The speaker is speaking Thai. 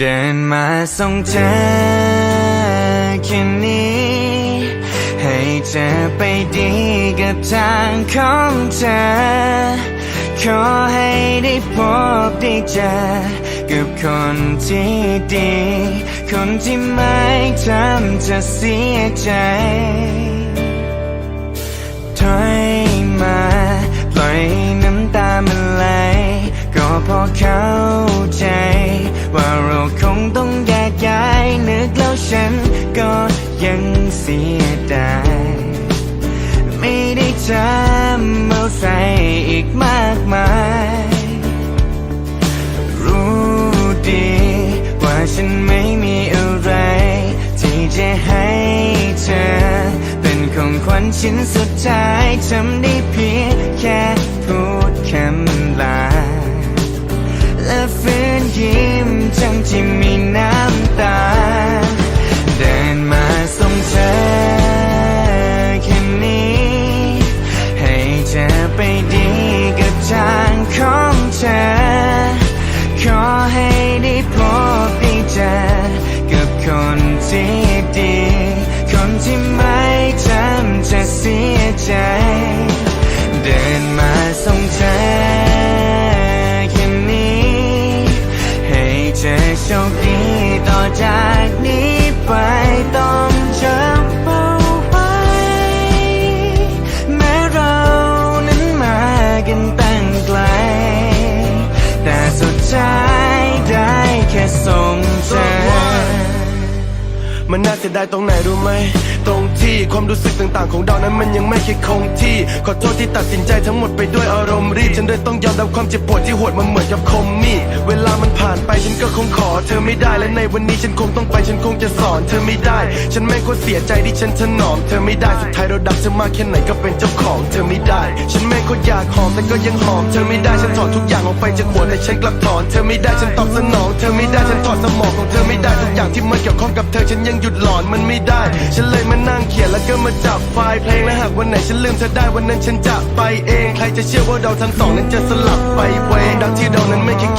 เดินมาส่งเธอแค่นี้ ให้เธอไปดีกับทางของเธอ ขอให้ได้พบได้เจอ กับคนที่ดี คนที่ไม่ทำเธอเสียใจถอย ฉันก็ยังเสียดายไม่ได้จำเอาใส่อีกมากมาย รู้ดีว่าฉันไม่มีอะไร ที่จะให้เธอ เป็นของขวัญชิ้นสุดท้ายทำได้เพียงแค่พูดคำลาและ ดีดีคนที่ไม่ทำจะเสียใจ เดินมาส่งเธอแค่นี้ ให้เธอโชคดีต่อจากนี้ไปต้องจำเอาไว้ แม้เรานั้นมากันตั้งไกล แต่สุดท้ายได้แค่ส่งเธอ มันน่าเสียดายตรงไหนรู้ไหม ตรงที่ความรู้สึกต่างๆ ของเรานั้นมันยังไม่เคยคงที่ ขอโทษที่ตัดสินใจทั้งหมดไปด้วยอารมณ์รีบ ฉันเลยต้องยอมรับความเจ็บปวดที่หดมันเหมือนกับคมมีด เวลามันผ่านไปฉันก็คงขอเธอไม่ได้ และในวันนี้ฉันคงต้องไปฉันคงจะสอนเธอไม่ได้ ฉันไม่ควรเสียใจที่ฉันถนอมเธอไม่ได้ สุดท้ายเราดักเธอมากแค่ไหนก็เป็นเจ้าของเธอไม่ได้ ฉันไม่ควรอยากหอมแต่ก็ยังหอมเธอไม่ได้ ฉันถอดทุกอย่างออกไปจากหัวแต่ฉันกลับถอนเธอไม่ได้ ฉันตอบสนองเธอไม่ มางที่มันเกี่ยวข้องกับเธอฉันยังหยุดหลอนมันไม่ได้ ฉันเลยมานั่งเขียนแล้วก็มาจับไฟล์เพลงและหากวันไหนฉันลืมเธอได้วันนั้นฉันจะไปเอง ใครจะเชื่อว่าเราทั้งสองนั้นจะสลับไปเวดังที่เรานั้นไม่คิด